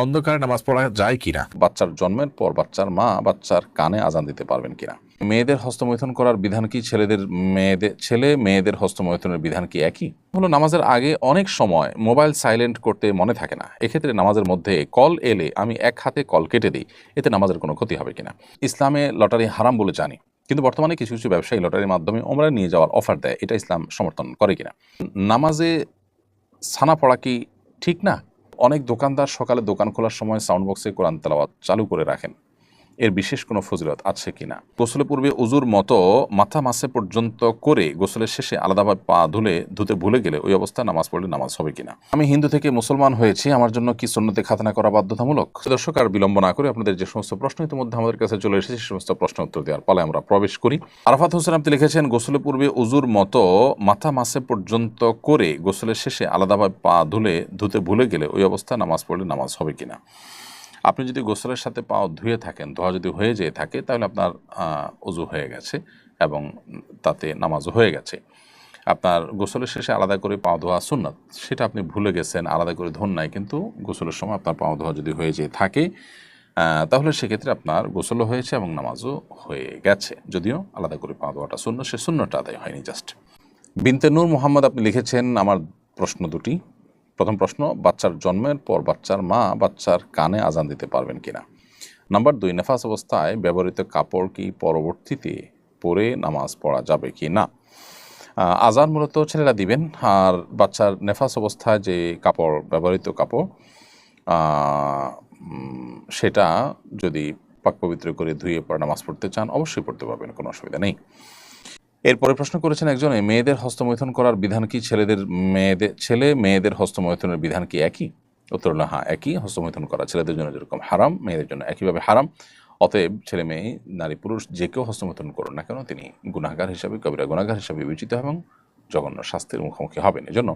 অন্ধকারে নামাজ পড়া যায় কিনা? বাচ্চার জন্মের পর বাচ্চার মা বাচ্চার কানে আজান দিতে পারবেন কিনা? মেয়েদের হস্তমৈথুন করার বিধান কি? ছেলেদের মেয়েদের ছেলে মেয়েদের হস্তমৈথুনের বিধান কি একই? হলো নামাজের আগে অনেক সময় মোবাইল সাইলেন্ট করতে মনে থাকে না। এক্ষেত্রে নামাজের মধ্যে কল এলে আমি এক হাতে কল কেটে দিই। এতে নামাজের কোনো ক্ষতি হবে কিনা? ইসলামে লটারি হারাম বলে জানি। কিন্তু বর্তমানে কিছু কিছু ব্যবসায়ী লটারির মাধ্যমে ওমরা নিয়ে যাওয়ার অফার দেয়। এটা ইসলাম সমর্থন করে কিনা? নামাজে ছানা পড়া কি ঠিক না? অনেক দোকানদার সকালে দোকান খোলার সময় সাউন্ড বক্সে কোরআন তেলাওয়াত চালু করে রাখেন। এর বিশেষ কোনো ফজিলত আছে কিনা? গোসলের পূর্বে উজুর মতো মাথা মাসে পর্যন্ত করে গোসলের শেষে আলাদাভাবে পা ধুলে ধুতে ভুলে গেলে ওই অবস্থায় নামাজ পড়লে নামাজ হবে কিনা? আমি হিন্দু থেকে মুসলমান হয়েছি, আমার জন্য কি সুন্নতে খাতনা করা বাধ্যতামূলক? দর্শক, আর বিলম্ব না করে আপনাদের যে সমস্ত প্রশ্ন ইতিমধ্যে আমাদের কাছে চলে এসেছে, সে সমস্ত প্রশ্ন উত্তর দেওয়ার পালে আমরা প্রবেশ করি। আরাফাত হোসেন, আপনি লিখেছেন, গোসলের পূর্বে উজুর মতো মাথা মাসে পর্যন্ত করে গোসলের শেষে আলাদাভাবে পা ধুলে ধুতে ভুলে গেলে ওই অবস্থায় নামাজ পড়লে নামাজ হবে কিনা? আপনি যদি গোসলের সাথে পাও ধুয়ে থাকেন, ধোয়া যদি হয়ে যেয়ে থাকে, তাহলে আপনার অজু হয়ে গেছে এবং তাতে নামাজও হয়ে গেছে। আপনার গোসলের শেষে আলাদা করে পাও ধোয়া সুন্নাত, সেটা আপনি ভুলে গেছেন, আলাদা করে ধন নাই, কিন্তু গোসলের সময় আপনার পাও ধোয়া যদি হয়ে যেয়ে থাকে তাহলে সেক্ষেত্রে আপনার গোসলও হয়েছে এবং নামাজও হয়ে গেছে। যদিও আলাদা করে পাও ধোয়াটা শূন্য সে শূন্যটা আদায় হয়নি, জাস্ট। বিনতে নূর মোহাম্মদ আপনি লিখেছেন, আমার প্রশ্ন দুটি। প্রথম প্রশ্ন, বাচ্চার জন্মের পর বাচ্চার মা বাচ্চার কানে আজান দিতে পারবেন কিনা? নাম্বার দুই, নেফাস অবস্থায় ব্যবহৃত কাপড় কি পরবর্তীতে পরে নামাজ পড়া যাবে কি না আজান মূলত ছেলেরা দিবেন, আর বাচ্চার নেফাস অবস্থায় যে কাপড়, ব্যবহৃত কাপড় সেটা যদি পাক পবিত্র করে ধুয়ে পরে নামাজ পড়তে চান, অবশ্যই পড়তে পারবেন, কোনো অসুবিধা নেই। এরপরে প্রশ্ন করেছেন একজনে মেয়েদের হস্তমৈথন করার বিধান কি? ছেলেদের মেয়েদের ছেলে মেয়েদের হস্তমৈথনের বিধান কি একই? উত্তর হলো হ্যাঁ একই হস্তমৈথন করা। ছেলেদের জন্য যেরকম হারাম, মেয়েদের জন্য একইভাবে হারাম। অতএব ছেলে, মেয়ে, নারী, পুরুষ যে কেউ হস্তমৈথুন করুন না কেন, তিনি গুণাগার হিসাবে, কবিরা গুণাগার হিসাবে বিবেচিত এবং জঘন্য শাস্তির মুখোমুখি হবেন। এজন্য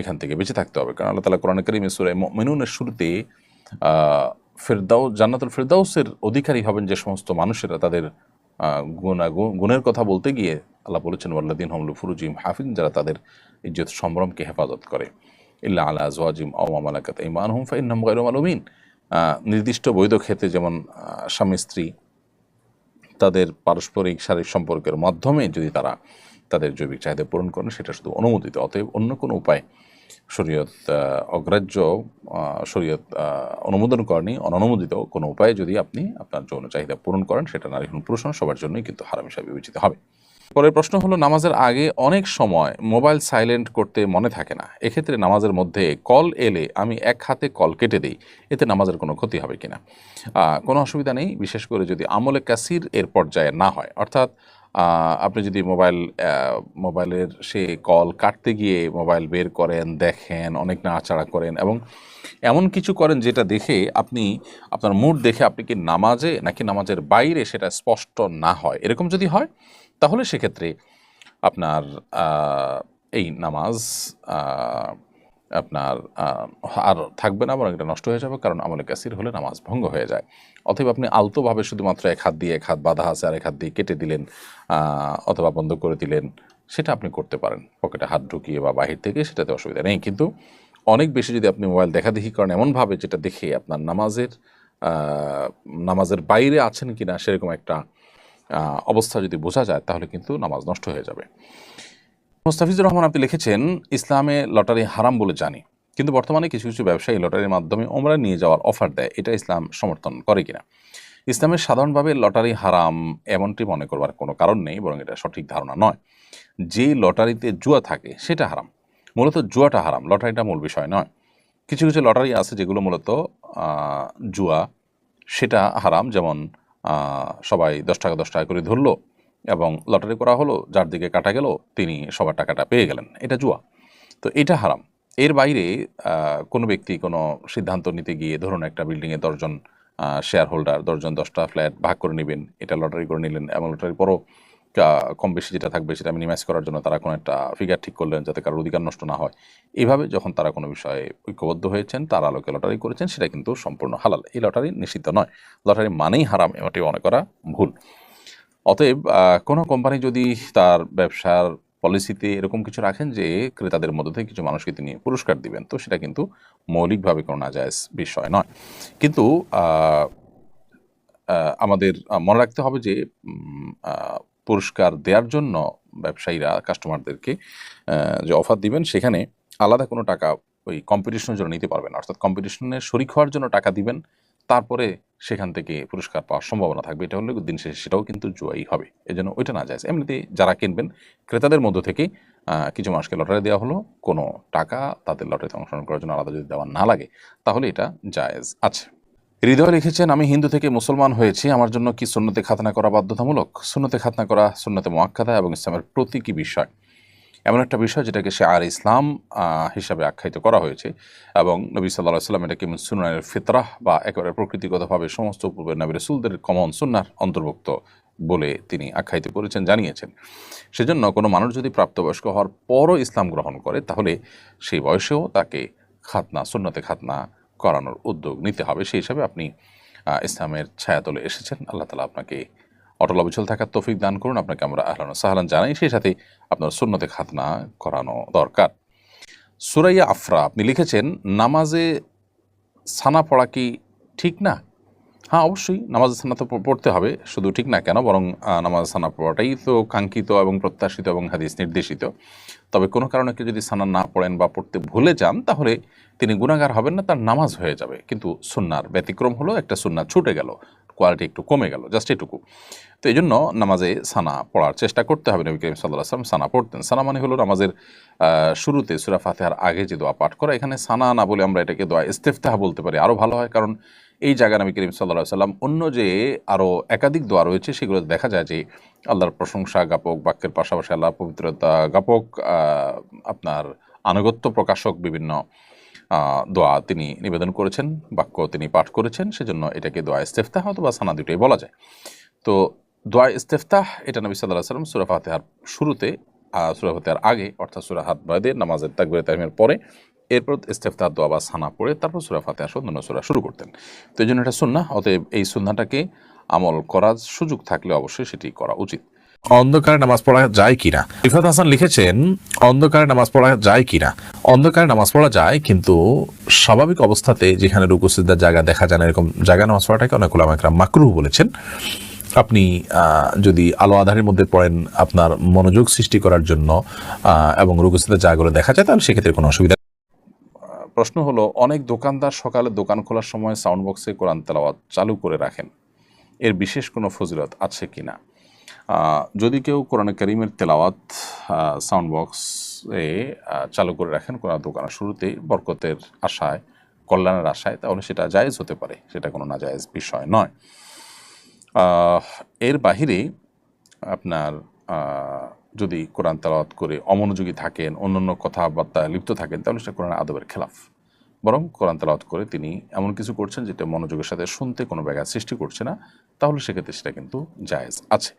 এখান থেকে বেঁচে থাকতে হবে। কারণ আল্লাহ তালা কোরআন করিম সুরে মেনুনের শুরুতে ফেরদাউ জান্নাতুল ফেরদাউসের অধিকারী হবেন যে সমস্ত মানুষেরা তাদের আহ, গুণা গু- গুণের কথা বলতে গিয়ে আল্লাহ বলেছেন ওয়াল্লাদিন হমলু ফুরুজিম হাফিজ যারা তাদের ইজ্জত সম্ভ্রমকে হেফাজত করে। ইল্লা আলা আজওয়াজিম আওমালাকাত ইমান হুম ফাইন নাম গাইরুম আলমিন নির্দিষ্ট বৈধ ক্ষেত্রে যেমন স্বামী স্ত্রী তাদের পারস্পরিক শারীরিক সম্পর্কের মাধ্যমে যদি তারা তাদের জৈবিক চাহিদা পূরণ করেন সেটা শুধু অনুমোদিত অতএব অন্য কোনো উপায় শরীয়ত অগ্রাহ্য শরীয়ত অনুমোদন করেনি অননুমোদিত কোনো উপায়ে যদি আপনি আপনার যৌন চাহিদা পূরণ করেন, সেটা নারী হন পুরুষ সবার জন্যই কিন্তু হারাম হিসাবে বিবেচিত হবে। পরের প্রশ্ন হলো, নামাজের আগে অনেক সময় মোবাইল সাইলেন্ট করতে মনে থাকে না। এক্ষেত্রে নামাজের মধ্যে কল এলে আমি এক হাতে কল কেটে দিই, এতে নামাজের কোনো ক্ষতি হবে কিনা? কোনো অসুবিধা নেই, বিশেষ করে যদি আমলে কাসির এর পর্যায়ে না হয়। অর্থাৎ আপনি যদি মোবাইল মোবাইলের সে কল কাটতে গিয়ে মোবাইল বের করেন, দেখেন, অনেক নাড়াচাড়া করেন এবং এমন কিছু করেন যেটা দেখে আপনি, আপনার মুড দেখে আপনি কি নামাজে নাকি নামাজের বাইরে সেটা স্পষ্ট না হয়? এরকম যদি হয়, তাহলে সেক্ষেত্রে আপনার এই নামাজ আপনার আর থাকবে না, বরং এটা নষ্ট হয়ে যাবে, কারণ আমলে কাসির হলে নামাজ ভঙ্গ হয়ে যায়। অথবা আপনি আলতোভাবে শুধুমাত্র এক হাত দিয়ে, এক হাত বাধা আছে আর এক হাত দিয়ে কেটে দিলেন অথবা বন্ধ করে দিলেন, সেটা আপনি করতে পারেন। পকেটে হাত ঢুকিয়ে বা বাহির থেকে সেটাতে অসুবিধা নেই। কিন্তু অনেক বেশি যদি আপনি মোবাইল দেখাদেখি করেন এমনভাবে যেটা দেখে আপনার নামাজের নামাজের বাইরে আছেন কিনা, সেরকম একটা অবস্থা যদি বোঝা যায়, তাহলে কিন্তু নামাজ নষ্ট হয়ে যাবে। মোস্তাফিজুর রহমান, আপনি লিখেছেন, ইসলামে লটারি হারাম বলে জানি, কিন্তু বর্তমানে কিছু কিছু ব্যবসায়ী লটারির মাধ্যমে ওমরা নিয়ে যাওয়ার অফার দেয়। এটা ইসলাম সমর্থন করে কিনা? ইসলামের সাধারণভাবে লটারি হারাম এমনটি মনে করবার কোনো কারণ নেই, বরং এটা সঠিক ধারণা নয়। যে লটারিতে জুয়া থাকে, সেটা হারাম। মূলত জুয়াটা হারাম, লটারিটা মূল বিষয় নয়। কিছু কিছু লটারি আছে যেগুলো মূলত জুয়া, সেটা হারাম। যেমন সবাই দশ টাকা দশ টাকা করে ধরলো এবং লটারি করা হলো, যার দিকে কাটা গেল, তিনি সবার টাকাটা পেয়ে গেলেন। এটা জুয়া। তো এটা হারাম। এর বাইরে কোনো ব্যক্তি কোনো সিদ্ধান্ত নিতে গিয়ে ধরুন একটা বিল্ডিংয়ে দশজন শেয়ার হোল্ডার দশজন, দশটা ফ্ল্যাট ভাগ করে নেবেন, এটা লটারি করে নিলেন এবং লটারির পরও কম বেশি যেটা থাকবে সেটা মিনিমাইজ করার জন্য তারা কোনো একটা ফিগার ঠিক করলেন যাতে কারোর অধিকার নষ্ট না হয়। এইভাবে যখন তারা কোনো বিষয়ে ঐক্যবদ্ধ হয়েছেন, তার আলোকে লটারি করেছেন, সেটা কিন্তু সম্পূর্ণ হালাল। এই লটারি নিষিদ্ধ নয়। লটারি মানেই হারাম, এটি মনে করা ভুল। অতএব কোনো কোম্পানি যদি তার ব্যবসার পলিসিতে এরকম কিছু রাখেন যে ক্রেতাদের মধ্যে থেকে কিছু মানুষকে তিনি পুরস্কার দিবেন, তো সেটা কিন্তু মৌলিকভাবে কোনো নাজায়জ বিষয় নয়। কিন্তু আমাদের মনে রাখতে হবে যে পুরস্কার দেওয়ার জন্য ব্যবসায়ীরা, কাস্টমারদেরকে যে অফার দিবেন, সেখানে আলাদা কোনো টাকা ওই কম্পিটিশনের জন্য নিতে পারবেন অর্থাৎ কম্পিটিশনে শরিক হওয়ার জন্য টাকা দিবেন তারপরে সেখান থেকে পুরস্কার পাওয়ার সম্ভাবনা থাকবে। এটা হলে দিন শেষে সেটাও কিন্তু জুয়াই হবে। এই জন্য ওইটা না যায়। এমনিতে যারা কিনবেন, ক্রেতাদের মধ্য থেকে কিছু মানুষকে লটারি দেওয়া হলো, কোনো টাকা তাদের লটারিতে অংশগ্রহণ করার জন্য আলাদা যদি দেওয়া না লাগে, তাহলে এটা জায়েজ আছে। হৃদয় লিখেছেন, আমি হিন্দু থেকে মুসলমান হয়েছি। আমার জন্য কি সুন্নতে খাতনা করা বাধ্যতামূলক? সুন্নতে খাতনা করা, সুন্নতে মোয়াক্কাদা এবং ইসলামের প্রতীকী বিষয়। এমন একটা বিষয় যেটাকে সে আর ইসলাম হিসাবে আখ্যায়িত করা হয়েছে এবং নবী সাল্লাহ সাল্লাম এটাকে সুনানের ফিতরাহ বা একেবারে প্রকৃতিগতভাবে সমস্ত পূর্বের নবী রসুলদের কমন সুন্নার অন্তর্ভুক্ত বলে তিনি আখ্যায়িত করেছেন, জানিয়েছেন। সেজন্য কোনো মানুষ যদি প্রাপ্তবয়স্ক হওয়ার পরও ইসলাম গ্রহণ করে, তাহলে সেই বয়সেও তাকে খাতনা, সুন্নতে খাতনা করানোর উদ্যোগ নিতে হবে। সেই হিসাবে আপনি ইসলামের ছায়াতলে এসেছেন। আল্লাহ তালা আপনাকে অটল অবিচল থাকার তৌফিক দান করুন। আপনাকে আমরা আহলান সাহলান জানাই। সেই সাথে আপনার সুন্নতে খাতনা করানো দরকার। সুরাইয়া আফরা, আপনি লিখেছেন, নামাজে সানা পড়া কি ঠিক না? হ্যাঁ অবশ্যই নামাজ সানা তো পড়তে হবে, শুধু ঠিক না কেন, বরং নামাজ সানা পড়াটাই তো কাঙ্ক্ষিত এবং প্রত্যাশিত এবং হাদিস নির্দেশিত। তবে কোনো কারণে কেউ যদি সানা না পড়েন বা পড়তে ভুলে যান, তাহলে তিনি গুণাগার হবেন না, তার নামাজ হয়ে যাবে। কিন্তু সুন্নার ব্যতিক্রম হলো, একটা সুন্না ছুটে গেল। কোয়ালিটি একটু কমে গেল জাস্ট এটুকু। তো এই জন্য নামাজে সানা পড়ার চেষ্টা করতে হবে নবী করিম সাল্লাহ আসলাম সানা পড়তেন। সানা মানে হলো নামাজের শুরুতে সুরা ফাতেহার আগে যে দোয়া পাঠ করা এখানে সানা না বলে আমরা এটাকে দোয়া ইস্তেফতাহ বলতে পারি আরও ভালো হয়। কারণ এই জায়গা নবী করিম সাল্লাহ সাল্লাম অন্য যে আরও একাধিক দোয়া রয়েছে সেগুলো দেখা যায় যে আল্লাহর প্রশংসা জ্ঞাপক বাক্যের পাশাপাশি আল্লাহ পবিত্রতা আহ, আপনার আনুগত্য প্রকাশক বিভিন্ন দোয়া তিনি নিবেদন করেছেন বাক্য তিনি পাঠ করেছেন সেজন্য এটাকে দোয়া ইস্তেফতাহ অথবা সানা দুটোই বলা যায়। তো দোয়া ইস্তেফতাহ এটা নবী সাল্লাহ সাল্লাম সুরা ফাতেহার শুরুতে আহ, সুরা আগে অর্থাৎ সুরা হাত বাদে নামাজের তাকবির তাহিমের পরে এরপর ইস্তেফতাহ দোয়া বা সানা পড়ে তারপর সুরা ফাতেহা সহ অন্যান্য সুরা শুরু করতেন। তো এই জন্য এটা সুন্না অতএব এই সুন্নাটাকে আমল করার সুযোগ থাকলে অবশ্যই সেটি করা উচিত। অন্ধকারে নামাজ পড়া যায় কিনা? রিফাত হাসান লিখেছেন অন্ধকারে নামাজ পড়া যায় কিনা? অন্ধকারে নামাজ পড়া যায় কিন্তু স্বাভাবিক অবস্থাতে যেখানে রুকুসিদ্দার জায়গা দেখা যায় না এরকম জায়গা নামাজ পড়াটাকে অনেক একরাম মাকরুহ বলেছেন। আপনি যদি আলো আধারের মধ্যে পড়েন আপনার মনোযোগ সৃষ্টি করার জন্য এবং রুকুসিদ্দার জায়গাগুলো দেখা যায় তাহলে সেক্ষেত্রে কোনো অসুবিধা প্রশ্ন হলো অনেক দোকানদার সকালে দোকান খোলার সময় সাউন্ড বক্সে কোরআন তেলাওয়াত চালু করে রাখেন। এর বিশেষ কোনো ফজিলত আছে কি না আহ, যদি কেউ কোরআন করিমের তেলাওয়াত সাউন্ড বক্সে চালু করে রাখেন কোনো দোকানের শুরুতেই বরকতের আশায়, কল্যাণের আশায়, তাহলে সেটা জায়েজ হতে পারে। সেটা কোনো না জায়েজ বিষয় নয়। এর বাহিরে আপনার যদি কোরআন তেলাওয়াত করে অমনোযোগী থাকেন, অন্যান্য কথাবার্তা লিপ্ত থাকেন, তাহলে সেটা কোরআন আদবের খেলাফ। বরং কোরআন তালাওয়াত করে তিনি এমন কিছু করছেন যেটা মনোযোগের সাথে শুনতে কোনো ব্যাঘাত সৃষ্টি করছে না, তাহলে সেক্ষেত্রে সেটা কিন্তু জায়েজ আছে।